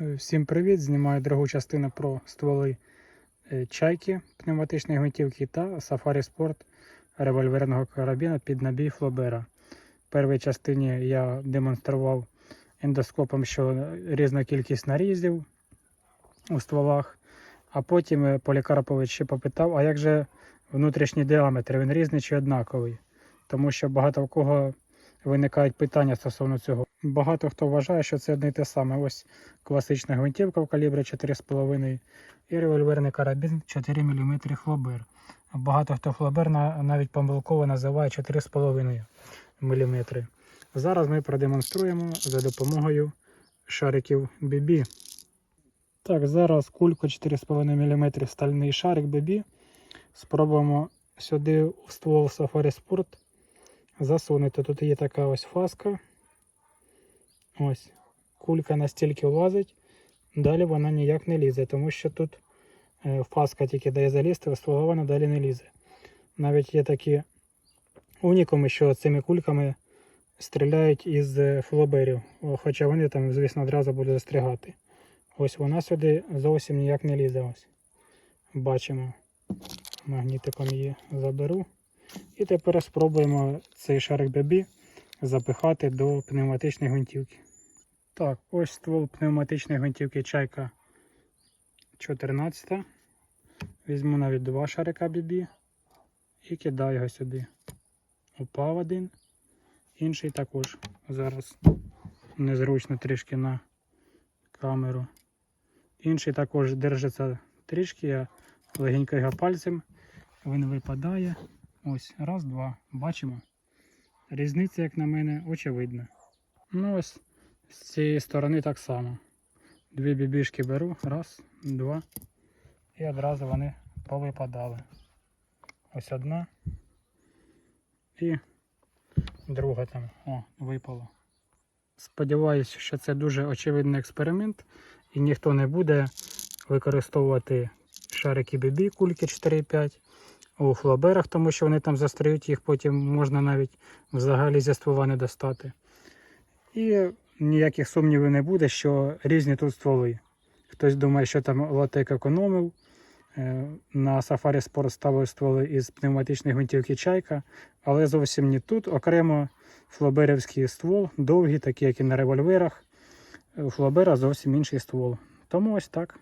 Е, Всім привіт! Знімаю другу частину про стволи е, чайки пневматичної гвинтівки та Safari Sport револьверного карабіна під набій Флобера. В першій частині я демонстрував ендоскопом, що різна кількість нарізів у стволах, а потім е, Полікарпович ще попитав, а як же внутрішній діаметр, він різний чи однаковий? Тому що багато в кого виникають питання стосовно цього. Багато хто вважає, що це одне й те саме. Ось класична гвинтівка в калібрі 4,5 і револьверний карабін 4 мм флобер. Багато хто флобер навіть помилково називає 4,5 мм. Зараз ми продемонструємо за допомогою шариків BB. Так, зараз кульку 4,5 мм стальний шарик BB. Спробуємо сюди в ствол Safari Sport засунути. Тут є така ось фаска. Ось. Кулька настільки влазить, далі вона ніяк не лізе, тому що тут е, фаска тільки дає залізти, ствола вона далі не лізе. Навіть є такі унікуми, що цими кульками стріляють із е, флоберів, хоча вони там, звісно, одразу будуть застрягати. Ось вона сюди зовсім ніяк не лізе. Ось. Бачимо. Магнітиком її заберу. І тепер спробуємо цей шарик BB запихати до пневматичної гвинтівки. Так, ось ствол пневматичної гвинтівки чайка 14. Візьму навіть два шарика BB і кидаю його сюди. Упав один, інший також. Зараз незручно трішки на камеру. Інший також держиться трішки, я легенько його пальцем. Він випадає. Ось, раз, два. Бачимо. Різниця, як на мене, очевидна. Ну ось з цієї сторони так само. Дві бібішки беру, раз, два. І одразу вони повипадали. Ось одна. І друга там. О, випала. Сподіваюсь, що це дуже очевидний експеримент, і ніхто не буде використовувати шарики BB кульки 4,5 у флоберах, тому що вони там застряють, їх потім можна навіть взагалі зі ствола не достати. І ніяких сумнівів не буде, що різні тут стволи. Хтось думає, що там латек економив. Е, На Safari Sport ставив стволи із пневматичної гвинтівки чайка, але зовсім не тут. Окремо флоберівський ствол, довгий, такий, як і на револьверах. У флобера зовсім інший ствол. Тому ось так.